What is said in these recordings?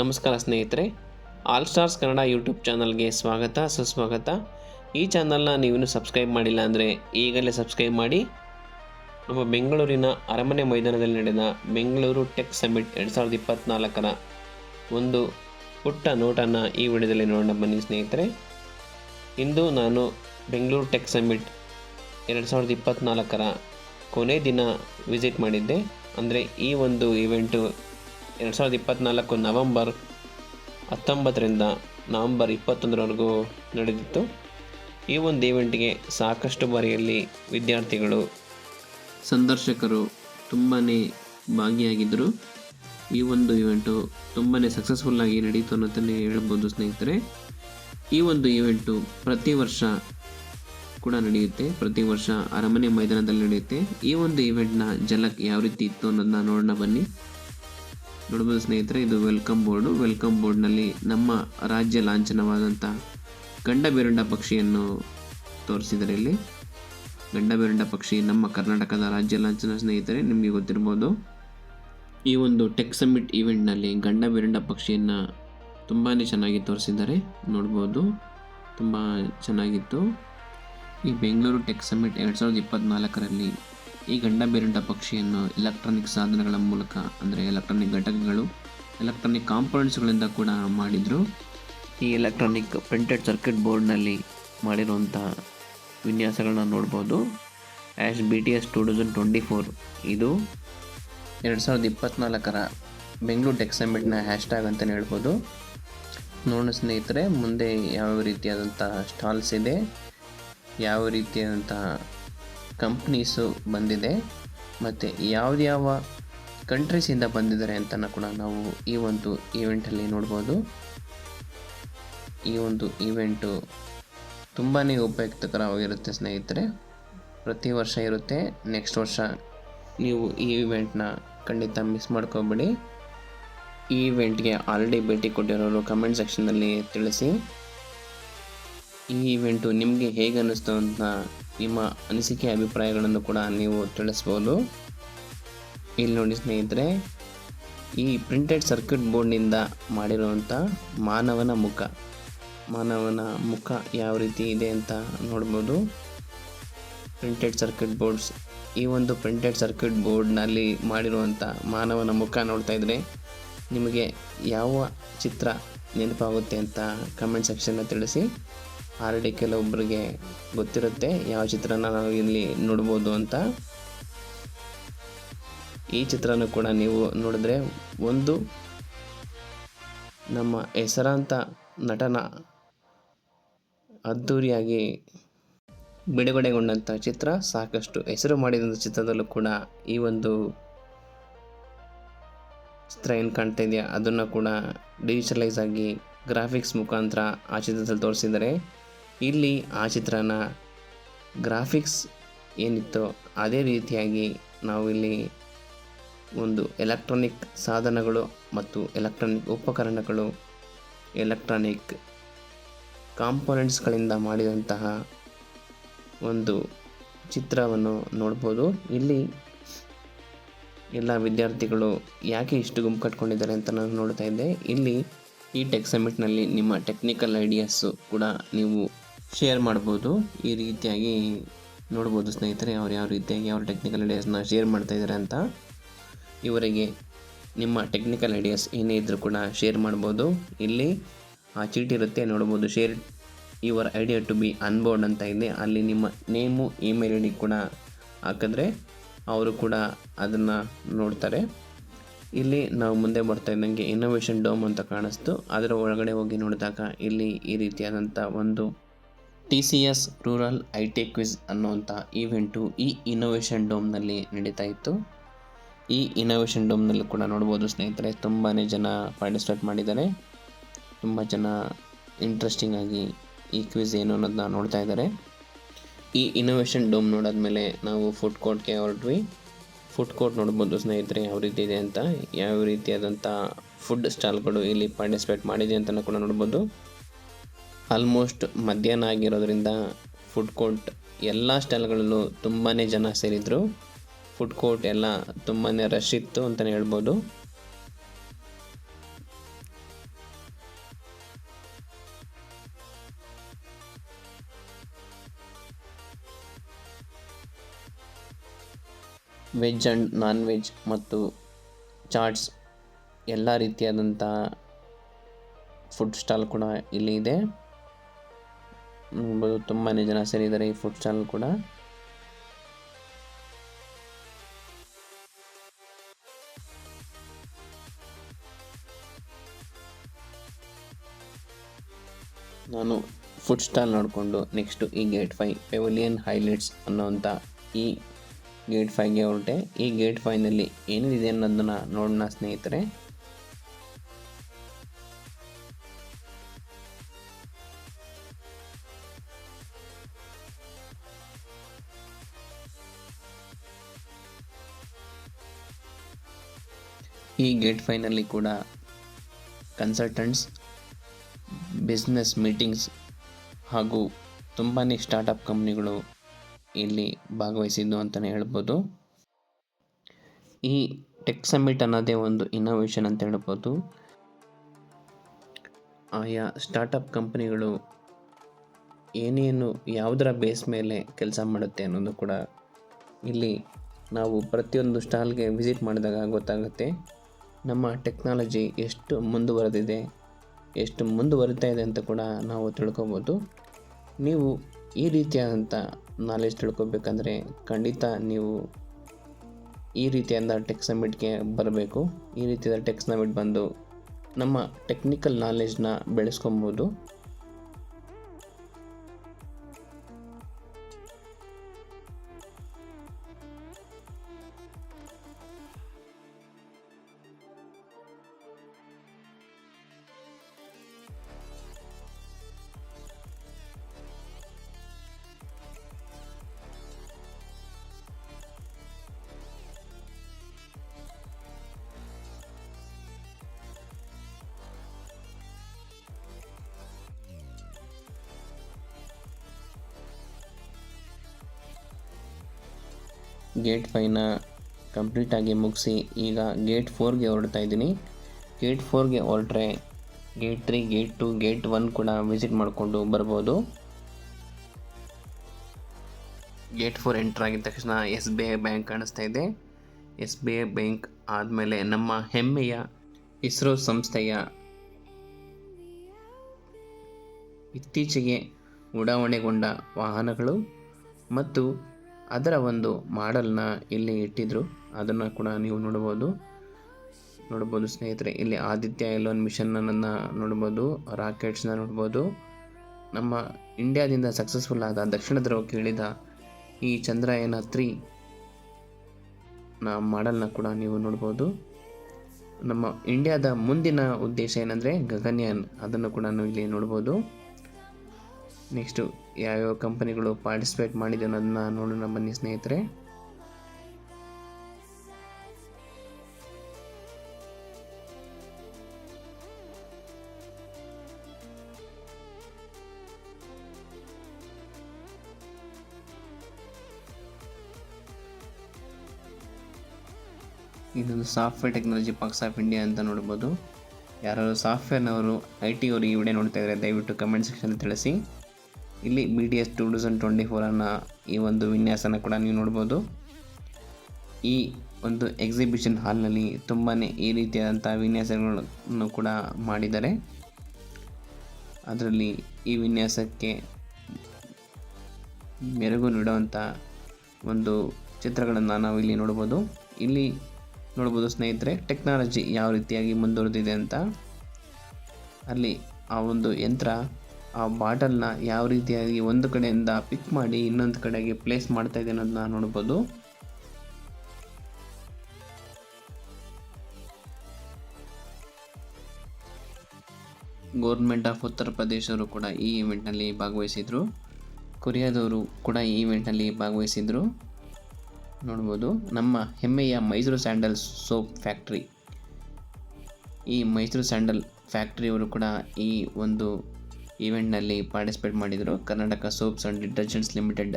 ನಮಸ್ಕಾರ ಸ್ನೇಹಿತರೆ, all stars Kannada YouTube ಚಾನಲ್ಗೆ ಸ್ವಾಗತ, ಸುಸ್ವಾಗತ. ಈ ಚಾನಲ್ನ ನೀವಿನ್ನೂ ಸಬ್ಸ್ಕ್ರೈಬ್ ಮಾಡಿಲ್ಲ ಅಂದರೆ ಈಗಲೇ ಸಬ್ಸ್ಕ್ರೈಬ್ ಮಾಡಿ. ನಮ್ಮ ಬೆಂಗಳೂರಿನ ಅರಮನೆ ಮೈದಾನದಲ್ಲಿ ನಡೆದ ಬೆಂಗಳೂರು ಟೆಕ್ ಸಮಿಟ್ ಎರಡು ಸಾವಿರದ ಇಪ್ಪತ್ತ್ನಾಲ್ಕರ ಒಂದು ಪುಟ್ಟ ನೋಟನ್ನು ಈ ವಿಡಿಯೋದಲ್ಲಿ ನೋಡೋಣ ಬನ್ನಿ ಸ್ನೇಹಿತರೆ. ಇಂದು ನಾನು ಬೆಂಗಳೂರು ಟೆಕ್ ಸಮಿಟ್ ಎರಡು ಸಾವಿರದ ಇಪ್ಪತ್ತ್ನಾಲ್ಕರ ಕೊನೆ ದಿನ ವಿಸಿಟ್ ಮಾಡಿದ್ದೆ. ಅಂದರೆ ಈ ಒಂದು ಇವೆಂಟು ಎರಡು ಸಾವಿರದ ಇಪ್ಪತ್ತ್ನಾಲ್ಕು ನವಂಬರ್ ಹತ್ತೊಂಬತ್ತರಿಂದ ನವಂಬರ್ ಇಪ್ಪತ್ತೊಂದರವರೆಗೂ ನಡೆದಿತ್ತು. ಈ ಒಂದು ಈವೆಂಟ್ಗೆ ಸಾಕಷ್ಟು ಬಾರಿಯಲ್ಲಿ ವಿದ್ಯಾರ್ಥಿಗಳು, ಸಂದರ್ಶಕರು ತುಂಬಾ ಭಾಗಿಯಾಗಿದ್ದರು. ಈ ಒಂದು ಈವೆಂಟು ತುಂಬಾ ಸಕ್ಸಸ್ಫುಲ್ಲಾಗಿ ನಡೀತು ಅನ್ನೋದನ್ನೇ ಹೇಳ್ಬೋದು ಸ್ನೇಹಿತರೆ. ಈ ಒಂದು ಈವೆಂಟು ಪ್ರತಿ ವರ್ಷ ಕೂಡ ನಡೆಯುತ್ತೆ. ಪ್ರತಿ ವರ್ಷ ಅರಮನೆ ಮೈದಾನದಲ್ಲಿ ನಡೆಯುತ್ತೆ. ಈ ಒಂದು ಈವೆಂಟ್ನ ಜಲಕ್ ಯಾವ ರೀತಿ ಇತ್ತು ಅನ್ನೋದನ್ನ ನೋಡೋಣ ಬನ್ನಿ. ನೋಡ್ಬೋದು ಸ್ನೇಹಿತರೆ, ಇದು ವೆಲ್ಕಮ್ ಬೋರ್ಡು ವೆಲ್ಕಮ್ ಬೋರ್ಡ್ನಲ್ಲಿ ನಮ್ಮ ರಾಜ್ಯ ಲಾಂಛನವಾದಂಥ ಗಂಡ ಬೇರುಂಡ ಪಕ್ಷಿಯನ್ನು ತೋರಿಸಿದ್ದಾರೆ ಇಲ್ಲಿ. ಗಂಡ ಬೇರುಂಡ ಪಕ್ಷಿ ನಮ್ಮ ಕರ್ನಾಟಕದ ರಾಜ್ಯ ಲಾಂಛನ ಸ್ನೇಹಿತರೆ, ನಿಮಗೆ ಗೊತ್ತಿರ್ಬೋದು. ಈ ಒಂದು ಟೆಕ್ ಸಮಿಟ್ ಈವೆಂಟ್ನಲ್ಲಿ ಗಂಡ ಬೇರುಂಡ ಪಕ್ಷಿಯನ್ನು ತುಂಬಾ ಚೆನ್ನಾಗಿ ತೋರಿಸಿದ್ದಾರೆ. ನೋಡ್ಬೋದು, ತುಂಬ ಚೆನ್ನಾಗಿತ್ತು. ಈ ಬೆಂಗಳೂರು ಟೆಕ್ ಸಮಿಟ್ ಎರಡು ಸಾವಿರದ ಇಪ್ಪತ್ತ್ನಾಲ್ಕರಲ್ಲಿ ಈ ಗಂಡ ಬೇರಂಟ ಪಕ್ಷಿಯನ್ನು ಎಲೆಕ್ಟ್ರಾನಿಕ್ ಸಾಧನಗಳ ಮೂಲಕ, ಅಂದರೆ ಎಲೆಕ್ಟ್ರಾನಿಕ್ ಘಟಕಗಳು ಎಲೆಕ್ಟ್ರಾನಿಕ್ ಕಾಂಪೋನೆಂಟ್ಸ್ಗಳಿಂದ ಕೂಡ ಮಾಡಿದರು. ಈ ಎಲೆಕ್ಟ್ರಾನಿಕ್ ಪ್ರಿಂಟೆಡ್ ಸರ್ಕ್ಯೂಟ್ ಬೋರ್ಡ್ನಲ್ಲಿ ಮಾಡಿರುವಂಥ ವಿನ್ಯಾಸಗಳನ್ನ ನೋಡ್ಬೋದು. Hash B T S two thousand twenty four ಇದು ಎರಡು ಸಾವಿರದ ಇಪ್ಪತ್ತ್ನಾಲ್ಕರ ಬೆಂಗಳೂರು ಟೆಕ್ ಸಮಿಟ್ನ ಹ್ಯಾಶ್ಟ್ಯಾಗ್ ಅಂತಲೇ ಹೇಳ್ಬೋದು. ನೋಡೋಣ ಸ್ನೇಹಿತರೆ, ಮುಂದೆ ಯಾವ ರೀತಿಯಾದಂಥ ಸ್ಟಾಲ್ಸ್ ಇದೆ, ಯಾವ ರೀತಿಯಾದಂತಹ ಕಂಪ್ನೀಸು ಬಂದಿದೆ. ಮತ್ತು ಯಾವ್ದ್ಯಾವ ಕಂಟ್ರೀಸಿಂದ ಬಂದಿದ್ದಾರೆ ಅಂತ ಕೂಡ ನಾವು ಈ ಒಂದು ಈವೆಂಟಲ್ಲಿ ನೋಡ್ಬೋದು. ಈ ಒಂದು ಈವೆಂಟು ತುಂಬಾ ಉಪಯುಕ್ತಕರವಾಗಿರುತ್ತೆ ಸ್ನೇಹಿತರೆ. ಪ್ರತಿ ವರ್ಷ ಇರುತ್ತೆ. ನೆಕ್ಸ್ಟ್ ವರ್ಷ ನೀವು ಈ ಇವೆಂಟ್ನ ಖಂಡಿತ ಮಿಸ್ ಮಾಡ್ಕೋಬೇಡಿ. ಈ ಇವೆಂಟ್ಗೆ ಆಲ್ರೆಡಿ ಭೇಟಿ ಕೊಟ್ಟಿರೋರು ಕಮೆಂಟ್ ಸೆಕ್ಷನ್ನಲ್ಲಿ ತಿಳಿಸಿ. ಈ ಇವೆಂಟು ನಿಮಗೆ ಹೇಗೆ ಅನ್ನಿಸ್ತು ಅಂತ ನಿಮ್ಮ ಅನಿಸಿಕೆ, ಅಭಿಪ್ರಾಯಗಳನ್ನು ಕೂಡ ನೀವು ತಿಳಿಸ್ಬೋದು. ಇಲ್ಲಿ ನೋಡಿ ಸ್ನೇಹಿತರೆ, ಈ ಪ್ರಿಂಟೆಡ್ ಸರ್ಕ್ಯೂಟ್ ಬೋರ್ಡ್ನಿಂದ ಮಾಡಿರುವಂಥ ಮಾನವನ ಮುಖ. ಮಾನವನ ಮುಖ ಯಾವ ರೀತಿ ಇದೆ ಅಂತ ನೋಡ್ಬೋದು. ಪ್ರಿಂಟೆಡ್ ಸರ್ಕ್ಯೂಟ್ ಬೋರ್ಡ್ಸ್ ಈ ಒಂದು ಪ್ರಿಂಟೆಡ್ ಸರ್ಕ್ಯೂಟ್ ಬೋರ್ಡ್ನಲ್ಲಿ ಮಾಡಿರುವಂಥ ಮಾನವನ ಮುಖ ನೋಡ್ತಾ ಇದ್ದರೆ ನಿಮಗೆ ಯಾವ ಚಿತ್ರ ನೆನಪಾಗುತ್ತೆ ಅಂತ ಕಮೆಂಟ್ ಸೆಕ್ಷನ್ನ ತಿಳಿಸಿ. ಆಲ್ರೆಡಿ ಕೆಲವೊಬ್ಬರಿಗೆ ಗೊತ್ತಿರುತ್ತೆ ಯಾವ ಚಿತ್ರನ ನಾವು ಇಲ್ಲಿ ನೋಡ್ಬೋದು ಅಂತ. ಈ ಚಿತ್ರನೂ ಕೂಡ ನೀವು ನೋಡಿದ್ರೆ ಒಂದು ನಮ್ಮ ಹೆಸರಾಂತ ನಟನ ಅದ್ಧೂರಿಯಾಗಿ ಬಿಡುಗಡೆಗೊಂಡಂಥ ಚಿತ್ರ. ಸಾಕಷ್ಟು ಹೆಸರು ಮಾಡಿದಂಥ ಚಿತ್ರದಲ್ಲೂ ಕೂಡ ಈ ಒಂದು ಚಿತ್ರ ಏನು ಕಾಣ್ತಾ ಇದೆಯಾ? ಅದನ್ನು ಕೂಡ ಡಿಜಿಟಲೈಸ್ ಆಗಿ ಗ್ರಾಫಿಕ್ಸ್ ಮುಖಾಂತರ ಆ ಚಿತ್ರದಲ್ಲಿ ತೋರಿಸಿದ್ದಾರೆ. ಇಲ್ಲಿ ಆ ಚಿತ್ರನ ಗ್ರಾಫಿಕ್ಸ್ ಏನಿತ್ತೋ ಅದೇ ರೀತಿಯಾಗಿ ನಾವು ಇಲ್ಲಿ ಒಂದು ಎಲೆಕ್ಟ್ರಾನಿಕ್ ಸಾಧನಗಳು ಮತ್ತು ಎಲೆಕ್ಟ್ರಾನಿಕ್ ಉಪಕರಣಗಳು, ಎಲೆಕ್ಟ್ರಾನಿಕ್ ಕಾಂಪೊನೆಂಟ್ಸ್ಗಳಿಂದ ಮಾಡಿದಂತಹ ಒಂದು ಚಿತ್ರವನ್ನು ನೋಡ್ಬೋದು. ಇಲ್ಲಿ ಎಲ್ಲ ವಿದ್ಯಾರ್ಥಿಗಳು ಯಾಕೆ ಇಷ್ಟು ಗುಂಪು ಕಟ್ಕೊಂಡಿದ್ದಾರೆ ಅಂತ ನಾನು ನೋಡ್ತಾ ಇದ್ದೆ. ಇಲ್ಲಿ ಈ ಟೆಕ್ ಸಮಿಟ್ನಲ್ಲಿ ನಿಮ್ಮ ಟೆಕ್ನಿಕಲ್ ಐಡಿಯಾಸು ಕೂಡ ನೀವು ಶೇರ್ ಮಾಡ್ಬೋದು. ಈ ರೀತಿಯಾಗಿ ನೋಡ್ಬೋದು ಸ್ನೇಹಿತರೆ, ಅವ್ರು ಯಾವ ರೀತಿಯಾಗಿ ಅವ್ರ ಟೆಕ್ನಿಕಲ್ ಐಡಿಯಾಸ್ನ ಶೇರ್ ಮಾಡ್ತಾ ಇದ್ದಾರೆ ಅಂತ. ಇವರಿಗೆ ನಿಮ್ಮ ಟೆಕ್ನಿಕಲ್ ಐಡಿಯಾಸ್ ಏನೇ ಇದ್ದರೂ ಕೂಡ ಶೇರ್ ಮಾಡ್ಬೋದು. ಇಲ್ಲಿ ಆ ಚೀಟಿ ಇರುತ್ತೆ, ನೋಡ್ಬೋದು. Share your idea to be onboard ಅಂತ ಇದೆ. ಅಲ್ಲಿ ನಿಮ್ಮ ನೇಮು ಇಮೇಲ್ ಐ ಕೂಡ ಹಾಕಿದ್ರೆ ಅವರು ಕೂಡ ಅದನ್ನು ನೋಡ್ತಾರೆ. ಇಲ್ಲಿ ನಾವು ಮುಂದೆ ಬರ್ತಾ ಇದ್ದಂಗೆ ಇನ್ನೋವೇಷನ್ ಡೋಮ್ ಅಂತ ಕಾಣಿಸ್ತು. ಅದರ ಒಳಗಡೆ ಹೋಗಿ ನೋಡಿದಾಗ ಇಲ್ಲಿ ಈ ರೀತಿಯಾದಂಥ ಒಂದು T C S rural I T quiz ಅನ್ನುವಂಥ ಈವೆಂಟು ಈ ಇನ್ನೋವೇಷನ್ ಡೋಮ್ನಲ್ಲಿ ನಡೀತಾ ಇತ್ತು. ಈ ಇನ್ನೋವೇಷನ್ ಡೋಮ್ನಲ್ಲಿ ಕೂಡ ನೋಡ್ಬೋದು ಸ್ನೇಹಿತರೆ ತುಂಬಾ ಜನ ಪಾರ್ಟಿಸಿಪೇಟ್ ಮಾಡಿದ್ದಾರೆ. ತುಂಬ ಜನ ಇಂಟ್ರೆಸ್ಟಿಂಗ್ ಆಗಿ ಈ ಕ್ವಿಜ್ ಏನು ಅನ್ನೋದನ್ನ ನೋಡ್ತಾ ಇದ್ದಾರೆ. ಈ ಇನ್ನೋವೇಷನ್ ಡೋಮ್ ನೋಡಾದ್ಮೇಲೆ ನಾವು ಫುಡ್ ಕೋರ್ಟ್ಗೆ ಹೊರಟ್ವಿ. ಫುಡ್ ಕೋರ್ಟ್ ನೋಡ್ಬೋದು ಸ್ನೇಹಿತರೆ, ಯಾವ ರೀತಿ ಇದೆ ಅಂತ. ಯಾವ ರೀತಿಯಾದಂಥ ಫುಡ್ ಸ್ಟಾಲ್ಗಳು ಇಲ್ಲಿ ಪಾರ್ಟಿಸಿಪೇಟ್ ಮಾಡಿದೆ ಅಂತಲೂ ಕೂಡ ನೋಡ್ಬೋದು. ಆಲ್ಮೋಸ್ಟ್ ಮಧ್ಯಾಹ್ನ ಆಗಿರೋದ್ರಿಂದ ಫುಡ್ ಕೋರ್ಟ್ ಎಲ್ಲ ಸ್ಟಾಲ್ಗಳಲ್ಲೂ ತುಂಬಾ ಜನ ಸೇರಿದ್ರು. ಫುಡ್ ಕೋರ್ಟ್ ಎಲ್ಲ ತುಂಬಾ ರಶ್ ಇತ್ತು ಅಂತಲೇ ಹೇಳ್ಬೋದು. ವೆಜ್ ಆ್ಯಂಡ್ ನಾನ್ ವೆಜ್ ಮತ್ತು ಚಾಟ್ಸ್ ಎಲ್ಲ ರೀತಿಯಾದಂಥ ಫುಡ್ ಸ್ಟಾಲ್ ಕೂಡ ಇಲ್ಲಿ ಇದೆ. ನೋಡ್ಬೋದು ತುಂಬಾ ಜನ ಸೇರಿದ್ದಾರೆ ಈ ಫುಡ್ ಚಾನಲ್ ಕೂಡ. ನಾನು ಫುಡ್ ಸ್ಟಾಲ್ ನೋಡಿಕೊಂಡು ನೆಕ್ಸ್ಟು ಈ ಗೇಟ್ ಫೈ ಪೆವಿಲಿಯನ್ ಹೈಲೈಟ್ಸ್ ಅನ್ನೋವಂಥ ಈ ಗೇಟ್ ಫೈಗೆ ಹೊರಟೆ. ಈ ಗೇಟ್ ಫೈನಲ್ಲಿ ಏನಿದೆ ಅನ್ನೋದನ್ನು ನೋಡೋಣ ಸ್ನೇಹಿತರೆ. ಈ ಗೇಟ್ ಫೈನಲ್ಲಿ ಕೂಡ ಕನ್ಸಲ್ಟೆಂಟ್ಸ್ ಬಿಸ್ನೆಸ್ ಮೀಟಿಂಗ್ಸ್ ಹಾಗೂ ತುಂಬಾ ಸ್ಟಾರ್ಟಪ್ ಕಂಪ್ನಿಗಳು ಇಲ್ಲಿ ಭಾಗವಹಿಸಿದ್ದು ಅಂತಲೇ ಹೇಳ್ಬೋದು. ಈ ಟೆಕ್ ಸಮಿಟ್ ಅನ್ನೋದೇ ಒಂದು ಇನ್ನೋವೇಷನ್ ಅಂತ ಹೇಳ್ಬೋದು. ಆಯಾ ಸ್ಟಾರ್ಟಪ್ ಕಂಪ್ನಿಗಳು ಏನೇನು ಯಾವುದರ ಬೇಸ್ ಮೇಲೆ ಕೆಲಸ ಮಾಡುತ್ತೆ ಅನ್ನೋದು ಕೂಡ ಇಲ್ಲಿ ನಾವು ಪ್ರತಿಯೊಂದು ಸ್ಟಾಲ್ಗೆ ವಿಸಿಟ್ ಮಾಡಿದಾಗ ಗೊತ್ತಾಗುತ್ತೆ. ನಮ್ಮ ಟೆಕ್ನಾಲಜಿ ಎಷ್ಟು ಮುಂದುವರೆದಿದೆ, ಎಷ್ಟು ಮುಂದುವರಿತಾ ಇದೆ ಅಂತ ಕೂಡ ನಾವು ತಿಳ್ಕೊಬೋದು. ನೀವು ಈ ರೀತಿಯಾದಂಥ ನಾಲೆಜ್ ತಿಳ್ಕೊಬೇಕಂದ್ರೆ ಖಂಡಿತ ನೀವು ಈ ರೀತಿಯಾದ ಟೆಕ್ ಸಮಿಟ್ಗೆ ಬರಬೇಕು. ಈ ರೀತಿಯಾದ ಟೆಕ್ ಸಮಿಟ್ ಬಂದು ನಮ್ಮ ಟೆಕ್ನಿಕಲ್ ನಾಲೆಜ್ನ ಬೆಳೆಸ್ಕೊಬೋದು. ಗೇಟ್ ಫೈವ್ನ ಕಂಪ್ಲೀಟಾಗಿ ಮುಗಿಸಿ ಈಗ ಗೇಟ್ ಫೋರ್ಗೆ ಹೊರಡ್ತಾ ಇದ್ದೀನಿ. ಗೇಟ್ ಫೋರ್ಗೆ ಹೊರಟ್ರೆ gate three, gate two, gate one ಕೂಡ ವಿಸಿಟ್ ಮಾಡಿಕೊಂಡು ಬರ್ಬೋದು. ಗೇಟ್ ಫೋರ್ ಎಂಟ್ರ್ ಆಗಿದ ತಕ್ಷಣ ಎಸ್ ಬಿ ಐ ಬ್ಯಾಂಕ್ ಕಾಣಿಸ್ತಾ ಇದೆ. ಎಸ್ ಬಿ ಐ ಬ್ಯಾಂಕ್ ಆದಮೇಲೆ ನಮ್ಮ ಹೆಮ್ಮೆಯ ಇಸ್ರೋ ಸಂಸ್ಥೆಯ ಇತ್ತೀಚೆಗೆ ಉಡಾವಣೆಗೊಂಡ ವಾಹನಗಳು ಮತ್ತು ಅದರ ಒಂದು ಮಾಡಲ್ನ ಇಲ್ಲಿ ಇಟ್ಟಿದ್ರು. ಅದನ್ನು ಕೂಡ ನೀವು ನೋಡ್ಬೋದು ನೋಡ್ಬೋದು ಸ್ನೇಹಿತರೆ, ಇಲ್ಲಿ ಆದಿತ್ಯ ಎಲೋನ್ ಮಿಷನ್ನನ್ನು ನೋಡ್ಬೋದು ರಾಕೆಟ್ಸ್ನ ನೋಡ್ಬೋದು ನಮ್ಮ ಇಂಡಿಯಾದಿಂದ ಸಕ್ಸಸ್ಫುಲ್ ಆದ ದಕ್ಷಿಣ ಧ್ರುವಕ್ಕೆ ಇಳಿದ ಈ ಚಂದ್ರಯಾನ ತ್ರೀ ನ ಮಾಡಲ್ನ ಕೂಡ ನೀವು ನೋಡ್ಬೋದು ನಮ್ಮ ಇಂಡಿಯಾದ ಮುಂದಿನ ಉದ್ದೇಶ ಏನಂದರೆ ಗಗನ್ಯಾನ್, ಅದನ್ನು ಕೂಡ ನಾವು ಇಲ್ಲಿ ನೋಡ್ಬೋದು ನೆಕ್ಸ್ಟು ಯಾವ್ಯಾವ ಕಂಪನಿಗಳು ಪಾರ್ಟಿಸಿಪೇಟ್ ಮಾಡಿದೆ ಅನ್ನೋದನ್ನ ನೋಡೋಣ ಬನ್ನಿ ಸ್ನೇಹಿತರೆ. ಇದೊಂದು software technology parks of India ಅಂತ ನೋಡ್ಬೋದು. ಯಾರಾದ್ರು ಸಾಫ್ಟ್ವೇರ್ನವರು ಐ ಟಿ ಅವರು ಈ ವಿಡಿಯೋ ನೋಡ್ತಾ ಇದ್ದಾರೆ ದಯವಿಟ್ಟು ಕಮೆಂಟ್ ಸೆಕ್ಷನ್ ತಿಳಿಸಿ. ಇಲ್ಲಿ B D S two thousand twenty ಫೋರನ್ನು ಈ ಒಂದು ವಿನ್ಯಾಸನ ಕೂಡ ನೀವು ನೋಡ್ಬೋದು. ಈ ಒಂದು ಎಕ್ಸಿಬಿಷನ್ ಹಾಲ್ನಲ್ಲಿ ತುಂಬಾ ಈ ರೀತಿಯಾದಂಥ ವಿನ್ಯಾಸಗಳನ್ನು ಕೂಡ ಮಾಡಿದ್ದಾರೆ. ಅದರಲ್ಲಿ ಈ ವಿನ್ಯಾಸಕ್ಕೆ ಮೆರುಗು ನೀಡುವಂಥ ಒಂದು ಚಿತ್ರಗಳನ್ನು ನಾವು ಇಲ್ಲಿ ನೋಡ್ಬೋದು. ಇಲ್ಲಿ ನೋಡ್ಬೋದು ಸ್ನೇಹಿತರೆ ಟೆಕ್ನಾಲಜಿ ಯಾವ ರೀತಿಯಾಗಿ ಮುಂದುವರೆದಿದೆ ಅಂತ. ಅಲ್ಲಿ ಆ ಒಂದು ಯಂತ್ರ ಆ ಬಾಟಲ್ನ ಯಾವ ರೀತಿಯಾಗಿ ಒಂದು ಕಡೆಯಿಂದ ಪಿಕ್ ಮಾಡಿ ಇನ್ನೊಂದು ಕಡೆಗೆ ಪ್ಲೇಸ್ ಮಾಡ್ತಾ ಇದೆ ಅನ್ನೋದನ್ನ ನೋಡ್ಬೋದು. ಗೋರ್ಮೆಂಟ್ ಆಫ್ ಉತ್ತರ ಪ್ರದೇಶವರು ಕೂಡ ಈ ಇವೆಂಟ್ನಲ್ಲಿ ಭಾಗವಹಿಸಿದರು. ಕೊರಿಯಾದವರು ಕೂಡ ಈ ಇವೆಂಟ್ನಲ್ಲಿ ಭಾಗವಹಿಸಿದರು. ನೋಡ್ಬೋದು. ನಮ್ಮ ಹೆಮ್ಮೆಯ ಮೈಸೂರು ಸ್ಯಾಂಡಲ್ ಸೋಪ್ ಫ್ಯಾಕ್ಟ್ರಿ. ಈ ಮೈಸೂರು ಸ್ಯಾಂಡಲ್ ಫ್ಯಾಕ್ಟ್ರಿಯವರು ಕೂಡ ಈ ಒಂದು ಈವೆಂಟ್ನಲ್ಲಿ ಪಾರ್ಟಿಸಿಪೇಟ್ ಮಾಡಿದರು Karnataka soaps and detergents limited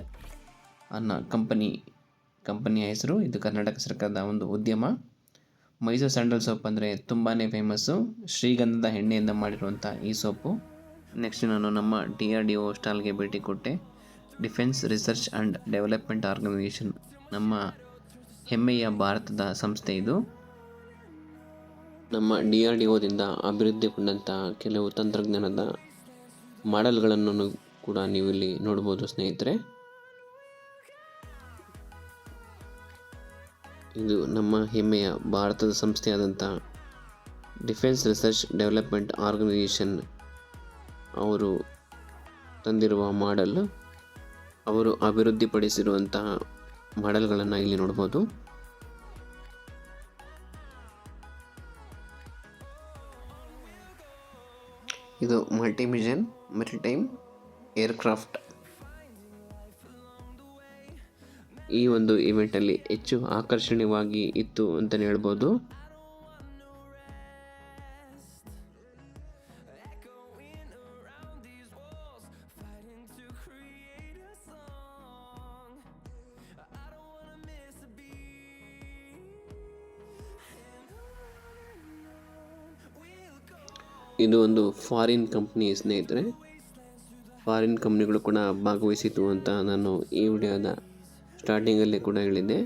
ಅನ್ನೋ ಕಂಪನಿ, ಕಂಪನಿಯ ಹೆಸರು. ಇದು ಕರ್ನಾಟಕ ಸರ್ಕಾರದ ಒಂದು ಉದ್ಯಮ. ಮೈಸೂರು ಸ್ಯಾಂಡಲ್ ಸೋಪ್ ಅಂದರೆ ತುಂಬಾ ಫೇಮಸ್ಸು ಶ್ರೀಗಂಧದ ಎಣ್ಣೆಯಿಂದ ಮಾಡಿರುವಂಥ ಈ ಸೋಪು. ನೆಕ್ಸ್ಟ್ ನಾನು ನಮ್ಮ ಡಿ ಆರ್ ಡಿ ಒ ಸ್ಟಾಲ್ಗೆ ಭೇಟಿ ಕೊಟ್ಟೆ. Defence research and development organisation, ನಮ್ಮ ಹೆಮ್ಮೆಯ ಭಾರತದ ಸಂಸ್ಥೆ ಇದು. ನಮ್ಮ ಡಿ ಆರ್ ಡಿ ಒದಿಂದ ಅಭಿವೃದ್ಧಿಗೊಂಡಂಥ ಕೆಲವು ತಂತ್ರಜ್ಞಾನದ ಮಾಡೆಲ್ಗಳನ್ನು ಕೂಡ ನೀವು ಇಲ್ಲಿ ನೋಡ್ಬೋದು ಸ್ನೇಹಿತರೆ. ಇದು ನಮ್ಮ ಹೆಮ್ಮೆಯ ಭಾರತದ ಸಂಸ್ಥೆಯಾದಂಥ ಡಿಫೆನ್ಸ್ ರಿಸರ್ಚ್ ಡೆವಲಪ್ಮೆಂಟ್ ಆರ್ಗನೈಸೇಷನ್ ಅವರು ತಂದಿರುವ ಮಾಡೆಲ್. ಅವರು ಅಭಿವೃದ್ಧಿಪಡಿಸಿರುವಂತಹ ಮಾಡೆಲ್ಗಳನ್ನು ಇಲ್ಲಿ ನೋಡ್ಬೋದು. ಇದು ಮಲ್ಟಿಮಿಷನ್ ಮೆರಿಟೈಮ್ ಏರ್ಕ್ರಾಫ್ಟ್. ಈ ಒಂದು ಇವೆಂಟಲ್ಲಿ ಹೆಚ್ಚು ಆಕರ್ಷಣೀಯವಾಗಿ ಇತ್ತು ಅಂತಲೇ ಹೇಳ್ಬೋದು. ಇದು ಒಂದು ಫಾರಿನ್ ಕಂಪ್ನಿ ಸ್ನೇಹಿತರೆ. ಫಾರಿನ್ ಕಂಪ್ನಿಗಳು ಕೂಡ ಭಾಗವಹಿಸಿತು ಅಂತ ನಾನು ಈ ವಿಡಿಯೋದ ಸ್ಟಾರ್ಟಿಂಗಲ್ಲಿ ಕೂಡ ಹೇಳಿದ್ದೆ.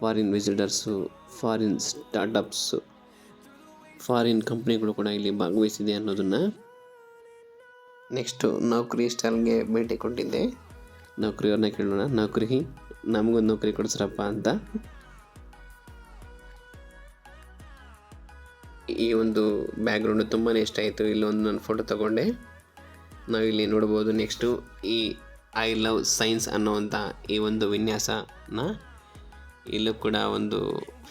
Foreign visitors foreign startups foreign ಕಂಪ್ನಿಗಳು ಕೂಡ ಇಲ್ಲಿ ಭಾಗವಹಿಸಿದೆ ಅನ್ನೋದನ್ನು ನೆಕ್ಸ್ಟು ನೌಕರಿ ಸ್ಟಾಲ್ಗೆ ಭೇಟಿ ಕೊಟ್ಟಿದ್ದೆ. ನೌಕರಿಯವ್ರನ್ನ ಕೇಳೋಣ. ನೌಕರಿ, ನಮಗೊಂದು ನೌಕರಿ ಕೊಡಿಸ್ರಪ್ಪ ಅಂತ. ಈ ಒಂದು ಬ್ಯಾಕ್ಗ್ರೌಂಡ್ ತುಂಬಾ ಇಷ್ಟ ಆಯಿತು. ಇಲ್ಲೊಂದು ನಾನು ಫೋಟೋ ತಗೊಂಡೆ. ನಾವಿಲ್ಲಿ ನೋಡ್ಬೋದು ನೆಕ್ಸ್ಟು ಈ ಐ ಲವ್ ಸೈನ್ಸ್ ಅನ್ನುವಂಥ ಈ ಒಂದು ವಿನ್ಯಾಸನ. ಇಲ್ಲೂ ಕೂಡ ಒಂದು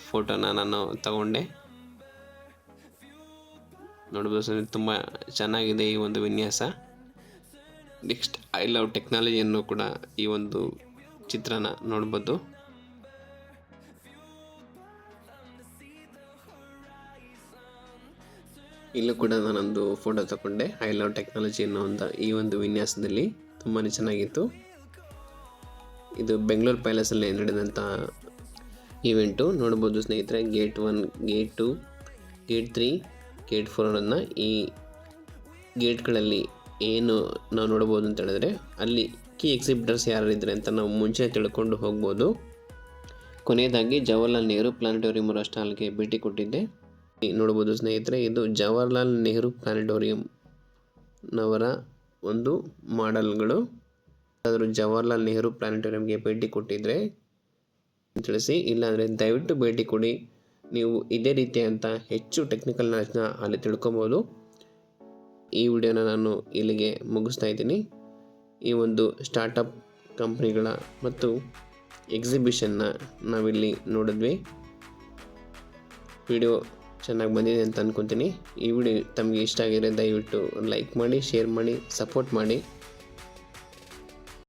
ಫೋಟೋನ ನಾನು ತಗೊಂಡೆ. ನೋಡ್ಬೋದು ಸರ್, ತುಂಬ ಚೆನ್ನಾಗಿದೆ ಈ ಒಂದು ವಿನ್ಯಾಸ. ನೆಕ್ಸ್ಟ್ ಐ ಲವ್ ಟೆಕ್ನಾಲಜಿಯನ್ನು ಕೂಡ ಈ ಒಂದು ಚಿತ್ರನ ನೋಡ್ಬೋದು. ಇಲ್ಲೂ ಕೂಡ ನಾನೊಂದು ಫೋಟೋ ತಗೊಂಡೆ. ಐ ಲವ್ ಟೆಕ್ನಾಲಜಿ ಅನ್ನೋ ಒಂದು ಈ ಒಂದು ವಿನ್ಯಾಸದಲ್ಲಿ ತುಂಬಾ ಚೆನ್ನಾಗಿತ್ತು. ಇದು ಬೆಂಗಳೂರು ಪ್ಯಾಲೇಸಲ್ಲಿ ನಡೆದಂಥ ಈವೆಂಟು ನೋಡ್ಬೋದು ಸ್ನೇಹಿತರೆ gate one gate two gate three gate ಫೋರನ್ನು ಈ ಗೇಟ್ಗಳಲ್ಲಿ ಏನು ನಾವು ನೋಡ್ಬೋದು ಅಂತ ಹೇಳಿದ್ರೆ, ಅಲ್ಲಿ ಕೀ ಎಕ್ಸಿಬಿಟರ್ಸ್ ಯಾರು ಇದ್ದಾರೆ ಅಂತ ನಾವು ಮುಂಚೆ ತಿಳ್ಕೊಂಡು ಹೋಗ್ಬೋದು. ಕೊನೆಯದಾಗಿ ಜವಾಹರ್ಲಾಲ್ ನೆಹರು ಪ್ಲಾನೆಟೋರಿಯಂ ಸ್ಟಾಲ್ಗೆ ಭೇಟಿ ಕೊಟ್ಟಿದ್ದೆ. ನೋಡ್ಬೋದು ಸ್ನೇಹಿತರೆ, ಇದು ಜವಾಹರ್ಲಾಲ್ ನೆಹರು ಪ್ಲಾನೆಟೋರಿಯಂ ನವರ ಒಂದು ಮಾಡೆಲ್ಗಳು. ಅದರ ಜವಾಹರ್ಲಾಲ್ ನೆಹರು ಪ್ಲಾನೆಟೋರಿಯಂಗೆ ಭೇಟಿ ಕೊಟ್ಟಿದ್ರೆ ತಿಳಿಸಿ, ಇಲ್ಲಾಂದರೆ ದಯವಿಟ್ಟು ಭೇಟಿ ಕೊಡಿ. ನೀವು ಇದೇ ರೀತಿಯಾದಂಥ ಹೆಚ್ಚು ಟೆಕ್ನಿಕಲ್ ನಾಲೆಜ್ನ ಅಲ್ಲಿ ತಿಳ್ಕೊಬೋದು. ಈ ವಿಡಿಯೋನ ನಾನು ಇಲ್ಲಿಗೆ ಮುಗಿಸ್ತಾ ಇದ್ದೀನಿ. ಈ ಒಂದು ಸ್ಟಾರ್ಟಪ್ ಕಂಪ್ನಿಗಳ ಮತ್ತು ಎಕ್ಸಿಬಿಷನ್ನ ನಾವಿಲ್ಲಿ ನೋಡಿದ್ವಿ. ವಿಡಿಯೋ ಚೆನ್ನಾಗಿ ಬಂದಿದೆ ಅಂತ ಅಂದ್ಕೊತೀನಿ ಈ ವಿಡಿಯೋ ತಮಗೆ ಇಷ್ಟ ಆಗಿದ್ರೆ ದಯವಿಟ್ಟು ಲೈಕ್ ಮಾಡಿ, ಶೇರ್ ಮಾಡಿ, ಸಪೋರ್ಟ್ ಮಾಡಿ.